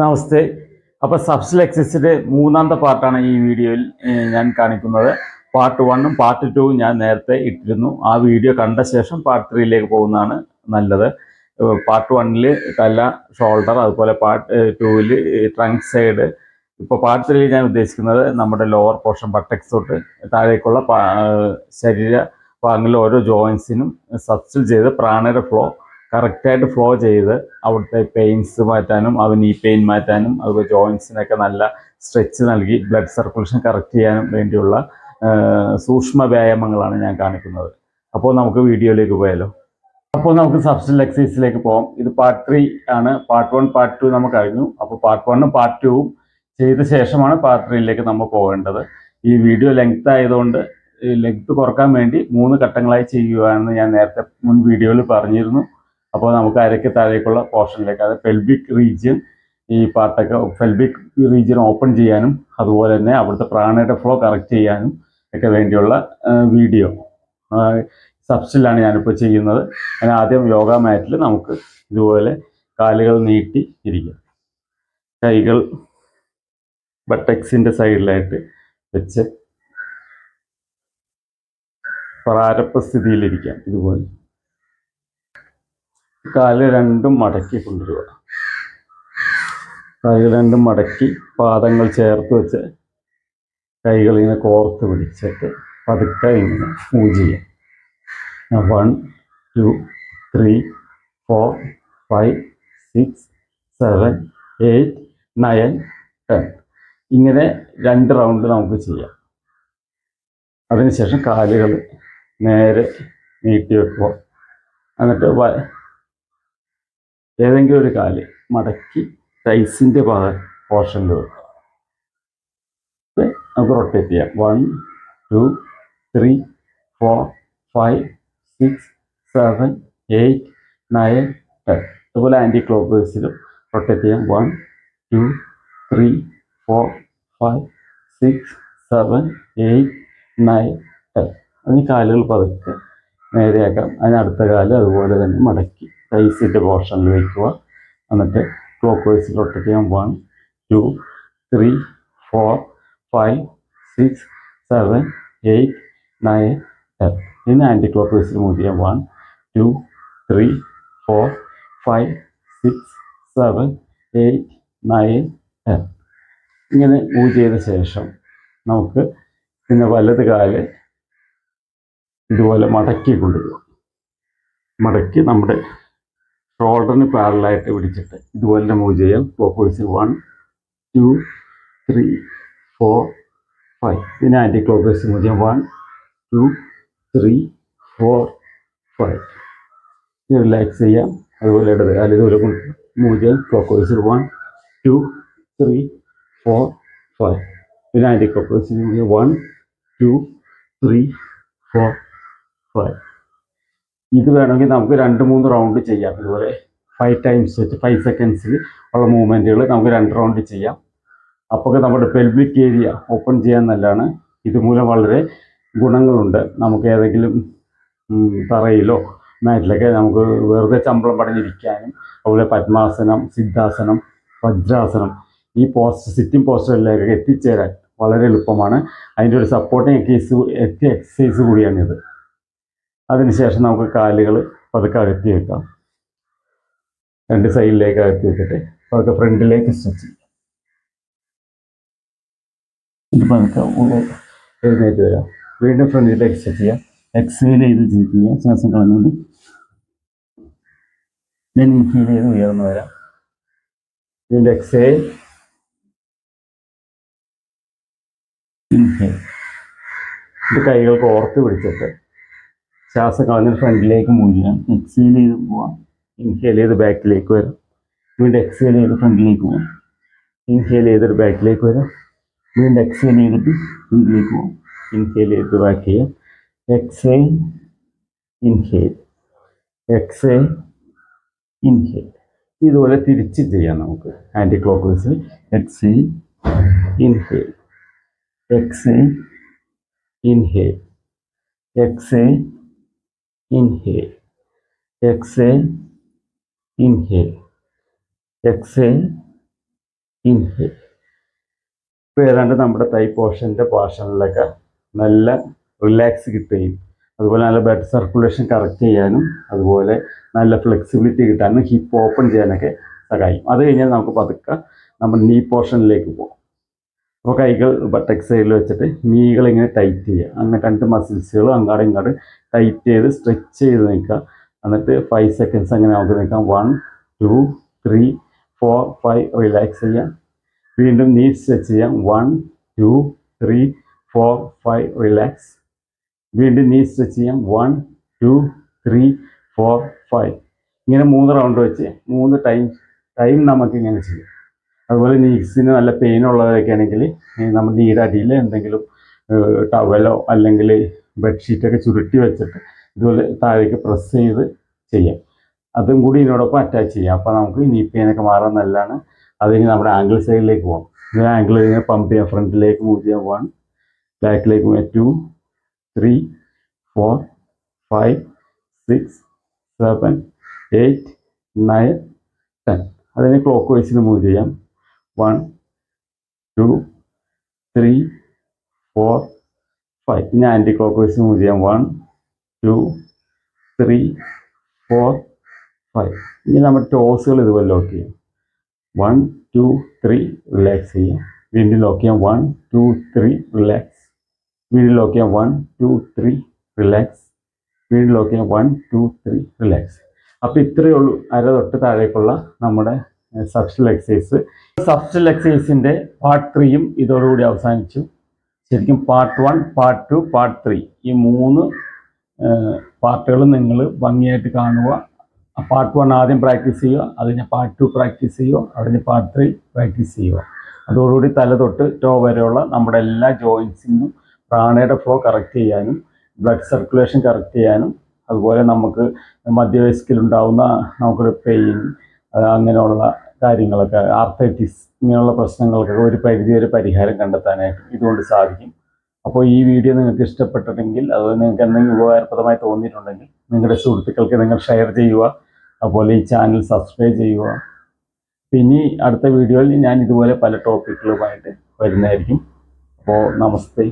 നമസ്തേ. അപ്പോൾ സബ്സിൽ എക്സസിന്റെ മൂന്നാമത്തെ പാർട്ടാണ് ഈ വീഡിയോയിൽ ഞാൻ കാണിക്കുന്നത്. പാർട്ട് വണ്ണും പാർട്ട് ടൂവും ഞാൻ നേരത്തെ ഇട്ടിരുന്നു. ആ വീഡിയോ കണ്ട ശേഷം പാർട്ട് ത്രീയിലേക്ക് പോകുന്നതാണ് നല്ലത്. പാർട്ട് വണ്ണിൽ തല ഷോൾഡർ അതുപോലെ പാർട്ട് ടൂവിൽ ട്രങ്ക് സൈഡ്. ഇപ്പോൾ പാർട്ട് ത്രീയിൽ ഞാൻ ഉദ്ദേശിക്കുന്നത് നമ്മുടെ ലോവർ പോർഷൻ ബട്ടക്സ് തൊട്ട് താഴേക്കുള്ള ശരീര ഭാഗങ്ങളിൽ ഓരോ ജോയിൻസിനും സബ്സിൽ ചെയ്ത് പ്രാണയുടെ ഫ്ലോ കറക്റ്റായിട്ട് ഫ്ലോ ചെയ്ത് അവിടുത്തെ പെയിൻസ് മാറ്റാനും അവൻ ഈ പെയിൻ മാറ്റാനും അതുപോലെ ജോയിൻസിനൊക്കെ നല്ല സ്ട്രെച്ച് നൽകി ബ്ലഡ് സർക്കുലേഷൻ കറക്റ്റ് ചെയ്യാനും വേണ്ടിയുള്ള സൂക്ഷ്മ വ്യായാമങ്ങളാണ് ഞാൻ കാണിക്കുന്നത്. അപ്പോൾ നമുക്ക് വീഡിയോയിലേക്ക് പോയാലോ? അപ്പോൾ നമുക്ക് സബ്സ്റ്റൽ എക്സസൈസിലേക്ക് പോകാം ഇത് പാർട്ട് ത്രീ ആണ്. പാർട്ട് വൺ പാർട്ട് ടു നമുക്ക് കഴിഞ്ഞു അപ്പോൾ പാർട്ട് വണ്ണും പാർട്ട് ടുവും ചെയ്ത ശേഷമാണ് പാർട്ട് ത്രീയിലേക്ക് നമ്മൾ പോകേണ്ടത്. ഈ വീഡിയോ ലെങ്ത് ആയതുകൊണ്ട് ലെങ്ത് കുറയ്ക്കാൻ വേണ്ടി മൂന്ന് ഘട്ടങ്ങളായി ചെയ്യുകയാണെന്ന് ഞാൻ നേരത്തെ മുൻ വീഡിയോയിൽ പറഞ്ഞിരുന്നു. അപ്പോൾ നമുക്ക് അരയ്ക്ക് താഴേക്കുള്ള പോർഷനിലേക്ക് അതായത് പെൽബിക് റീജിയൻ ഈ പാർട്ടൊക്കെ പെൽബിക് റീജിയൻ ഓപ്പൺ ചെയ്യാനും അതുപോലെ തന്നെ അവിടുത്തെ പ്രാണയുടെ ഫ്ലോ കറക്റ്റ് ചെയ്യാനും ഒക്കെ വേണ്ടിയുള്ള വീഡിയോ സബ്സ്റ്റിലാണ് ഞാനിപ്പോൾ ചെയ്യുന്നത്. ഞാൻ ആദ്യം യോഗ മാറ്റിൽ നമുക്ക് ഇതുപോലെ കാലുകൾ നീട്ടി ഇരിക്കാം. കൈകൾ ബട്ടക്സിന്റെ സൈഡിലായിട്ട് വെച്ച് പ്രാരംഭ സ്ഥിതിയിലിരിക്കാം ഇതുപോലെ. കാൽ രണ്ടും മടക്കി കൊണ്ടുവരിക. കാലുകൾ രണ്ടും മടക്കി പാദങ്ങൾ ചേർത്ത് വെച്ച് കൈകൾ ഇങ്ങനെ കോർത്ത് പിടിച്ചിട്ട് പതുക്കെ ഇങ്ങനെ മൂവ് ചെയ്യാം one two three four five six seven eight nine ten ഇങ്ങനെ രണ്ട് റൗണ്ട് നമുക്ക് ചെയ്യാം. അതിനുശേഷം കാലുകൾ നേരെ നീട്ടി വെക്കുക. എന്നിട്ട് ഏതെങ്കിലും ഒരു കാൽ മടക്കി ടൈസിന്റെ പാ പോർഷനിൽ വെക്കുക നമുക്ക് റൊട്ടേറ്റ് ചെയ്യാം. One two three four five six seven eight nine ten അതുപോലെ ആന്റി ക്ലോക്ക് വൈസിലും റൊട്ടേറ്റ് ചെയ്യാം. One two three four five six seven eight nine ten അതിന് കാലുകൾ പതുക്കെ നേരെയാക്കാം. അതിനടുത്ത കാലം അതുപോലെ തന്നെ മടക്കി റൈസിന്റെ പോർഷനിൽ വയ്ക്കുക എന്നിട്ട് ക്ലോക്ക് വൈസിൽ ചെയ്യാം. One two three four five six seven eight nine ten ഇനി ആന്റി ക്ലോക്ക് വൈസിൽ മൂവ് ചെയ്യാം. One two three four five six seven eight nine ten ഇങ്ങനെ മൂവ് ചെയ്ത ശേഷം നമുക്ക് പിന്നെ വലത് കാൽ ഇതുപോലെ മടക്കി കൊണ്ടുവരിക മടക്കി നമ്മുടെ ഷോൾഡറിന് പാരലായിട്ട് പിടിച്ചിട്ട് ഇതുപോലെ മൂവ് ചെയ്യാം clockwise one two three four five പിന്നെ ആന്റി ക്ലോക്ക് വൈസ് മൂവ് ചെയ്യാം one two three four five relax ചെയ്യാം. അതുപോലെ ഇടത് കാലം ഇതുപോലെ മൂവ് ചെയ്യാം clockwise one two three four five പിന്നെ ആന്റി ക്ലോക്ക് ചെയ്യാം one two three four five ഇത് വേണമെങ്കിൽ നമുക്ക് രണ്ട് മൂന്ന് റൗണ്ട് ചെയ്യാം. ഇതുപോലെ ഫൈവ് ടൈംസ് വെച്ച് ഫൈവ് സെക്കൻഡ്സിൽ ഉള്ള മൂവ്മെന്റുകൾ നമുക്ക് രണ്ട് റൗണ്ട് ചെയ്യാം. അപ്പോൾ നമ്മുടെ പെൽവിക് ഏരിയ ഓപ്പൺ ചെയ്യാൻ നല്ലതാണ്. ഇതുമൂലം വളരെ ഗുണങ്ങളുണ്ട്. നമുക്ക് ഏതെങ്കിലും തറയിലോ മാറ്റിലൊക്കെ നമുക്ക് വെറുതെ ചമ്പളം പടഞ്ഞിരിക്കാനും അതുപോലെ പത്മാസനം സിദ്ധാസനം വജ്രാസനം ഈ പോസ്റ്റ് സിറ്റിംഗ് പോസ്റ്ററിലേക്ക് എത്തിച്ചേരാൻ വളരെ എളുപ്പമാണ്. അതിന്റെ ഒരു സപ്പോർട്ടിങ് എക്സൈസ് എക്സസൈസ് കൂടിയാണിത്. അതിനുശേഷം നമുക്ക് കാലുകൾ പതുക്കെ അകത്തി വെക്കാം. രണ്ട് സൈഡിലേക്ക് അകത്തി വെച്ചിട്ട് പതുക്കെ ഫ്രണ്ടിലേക്ക് സ്റ്റിച്ച് ചെയ്യാം. ഇത് പതുക്കെ എഴുന്നേറ്റ് വരാം. വീണ്ടും ഫ്രണ്ടിലേക്ക് സ്റ്റിച്ച് ചെയ്യാം. എക്സൈൽ ചെയ്ത് ചെയ്യാം ശ്വാസം കളഞ്ഞുകൊണ്ട് ഞാൻ ഇൻഹീൽ ചെയ്ത് ഉയർന്നു വരാം. വീണ്ടും എക്സൈൽ ഇൻഹേൽ ഇത് കൈകൾക്ക് ഓർത്ത് പിടിച്ചിട്ട് ശ്വാസം കളഞ്ഞ് ഫ്രണ്ടിലേക്ക് ചെയ്യാം എക്സേൽ ചെയ്ത് പോവാം. ഇൻഹേൽ ചെയ്ത് ബാക്കിലേക്ക് വരാം. വീണ്ടും എക്സേൽ ചെയ്ത് ഫ്രണ്ടിലേക്ക് പോവാം. ഇൻഹേൽ ചെയ്തിട്ട് ബാക്കിലേക്ക് വരാം. വീണ്ടും എക്സേൽ ചെയ്തിട്ട് ഫ്രണ്ടിലേക്ക് പോവാം. ഇൻഹേൽ ചെയ്ത് ബാക്ക് ചെയ്യാം. എക്സേൽ ഇൻഹേൽ എക്സേൽ ഇൻഹേൽ ഇതുപോലെ തിരിച്ച് ചെയ്യാം നമുക്ക്. Anticlockwise exhale inhale exhale inhale exhale inhale. Exhale. Inhale. Exhale. Inhale. ഇപ്പോൾ ഏതാണ്ട് നമ്മുടെ തൈ പോർഷന്റെ പോർഷനിലൊക്കെ നല്ല റിലാക്സ് കിട്ടുകയും അതുപോലെ നല്ല ബ്ലഡ് സർക്കുലേഷൻ കറക്റ്റ് ചെയ്യാനും അതുപോലെ നല്ല ഫ്ലെക്സിബിലിറ്റി കിട്ടാനും ഹിപ്പ് ഓപ്പൺ ചെയ്യാനൊക്കെ സഹായിക്കും. അത് കഴിഞ്ഞാൽ നമുക്ക് പതുക്കെ നമ്മുടെ നീ പോർഷനിലേക്ക് പോകും. അപ്പോൾ കൈകൾ ബട്ടക് സൈഡിൽ വെച്ചിട്ട് നീകൾ ഇങ്ങനെ ടൈറ്റ് ചെയ്യുക. അങ്ങനെ രണ്ട് മസിൽസുകൾ അങ്ങാടും ഇങ്ങോട്ട് ടൈറ്റ് ചെയ്ത് സ്ട്രെച്ച് ചെയ്ത് നിൽക്കുക. എന്നിട്ട് ഫൈവ് സെക്കൻഡ്സ് അങ്ങനെ നമുക്ക് നിൽക്കാം. One two three four five relax ചെയ്യാം വീണ്ടും നീ സ്ട്രെച്ച് ചെയ്യാം one two three four five relax വീണ്ടും നീ സ്ട്രെച്ച് ചെയ്യാം one two three four five ഇങ്ങനെ മൂന്ന് റൗണ്ട് വെച്ച് മൂന്ന് ടൈം ടൈം നമുക്ക് ഇങ്ങനെ ചെയ്യാം. അതുപോലെ നീക്സിന് നല്ല പെയിൻ ഉള്ളവരൊക്കെ ആണെങ്കിൽ നമ്മൾ നീടെ അടിയിൽ എന്തെങ്കിലും ടവലോ അല്ലെങ്കിൽ ബെഡ്ഷീറ്റൊക്കെ ചുരുട്ടി വെച്ചിട്ട് ഇതുപോലെ താഴേക്ക് പ്രസ് ചെയ്ത് ചെയ്യാം. അതും കൂടി ഇതിനോടൊപ്പം അറ്റാച്ച് ചെയ്യാം. അപ്പോൾ നമുക്ക് നീ പെയിനൊക്കെ മാറാൻ നല്ലതാണ്. അതിന് നമ്മുടെ ആംഗിൾ സൈഡിലേക്ക് പോകാം ഇതിന് ആംഗിൾ ഇങ്ങനെ പമ്പ് ചെയ്യാം. ഫ്രണ്ടിലേക്ക് മൂവ് ചെയ്യാം. വൺ ബാക്കിലേക്ക് two three four five six seven eight nine ten അതിന് ക്ലോക്ക് വൈസിന് മൂവ് ചെയ്യാം. One two three four five. ഇനി ആന്റി ക്ലോക്ക് വൈസ് മൂവ് ചെയ്യാം. One two three four five. ഇനി നമ്മൾ ടോസുകൾ ഇതുപോലെ ലോക്ക് ചെയ്യാം. വൺ ടു ത്രീ റിലാക്സ് ചെയ്യാം. വീണ്ടും ലോക്ക് ചെയ്യാം. വൺ ടു ത്രീ റിലാക്സ് വീണ്ടും ലോക്ക് ചെയ്യാം. വൺ ടു ത്രീ റിലാക്സ് വീണ്ടും ലോക്ക് ചെയ്യാം. വൺ ടു ത്രീ റിലാക്സ് അപ്പോൾ ഇത്രയേ ഉള്ളൂ. അര തൊട്ട് താഴേക്കുള്ള നമ്മുടെ സബ്സ്റ്റൽ എക്സസൈസ് സബ്സ്റ്റൽ എക്സസൈസിന്റെ പാർട്ട് ത്രീയും ഇതോടുകൂടി അവസാനിച്ചു. ശരിക്കും part one part two part three ഈ മൂന്ന് പാർട്ടുകളും നിങ്ങൾ ഭംഗിയായിട്ട് കാണുക. പാർട്ട് വൺ ആദ്യം പ്രാക്ടീസ് ചെയ്യുക അതിന് പാർട്ട് ടു പ്രാക്ടീസ് ചെയ്യുക അതിന് പാർട്ട് ത്രീ പ്രാക്ടീസ് ചെയ്യുക. അതോടുകൂടി തല തൊട്ട് ടോ വരെയുള്ള നമ്മുടെ എല്ലാ ജോയിൻസിനും പ്രാണയുടെ ഫ്ലോ കറക്റ്റ് ചെയ്യാനും ബ്ലഡ് സർക്കുലേഷൻ കറക്റ്റ് ചെയ്യാനും അതുപോലെ നമുക്ക് മധ്യവയസ്കിലുണ്ടാവുന്ന നമുക്കൊരു പെയിൻ അങ്ങനെയുള്ള കാര്യങ്ങളൊക്കെ ആർത്തൈറ്റിസ് ഇങ്ങനെയുള്ള പ്രശ്നങ്ങൾക്കൊക്കെ ഒരു പരിധി വരെ പരിഹാരം കണ്ടെത്താനായിട്ട് ഇതുകൊണ്ട് സാധിക്കും. അപ്പോൾ ഈ വീഡിയോ നിങ്ങൾക്ക് ഇഷ്ടപ്പെട്ടിട്ടുണ്ടെങ്കിൽ അത് നിങ്ങൾക്ക് എന്തെങ്കിലും ഉപകാരപ്രദമായി തോന്നിയിട്ടുണ്ടെങ്കിൽ നിങ്ങളുടെ സുഹൃത്തുക്കൾക്ക് നിങ്ങൾ ഷെയർ ചെയ്യുക. അതുപോലെ ഈ ചാനൽ സബ്സ്ക്രൈബ് ചെയ്യുക. പിന്നെ അടുത്ത വീഡിയോയിൽ ഞാൻ ഇതുപോലെ പല ടോപ്പിക്കുകളുമായിട്ട് വരുന്നതായിരിക്കും. അപ്പോൾ നമസ്തേ.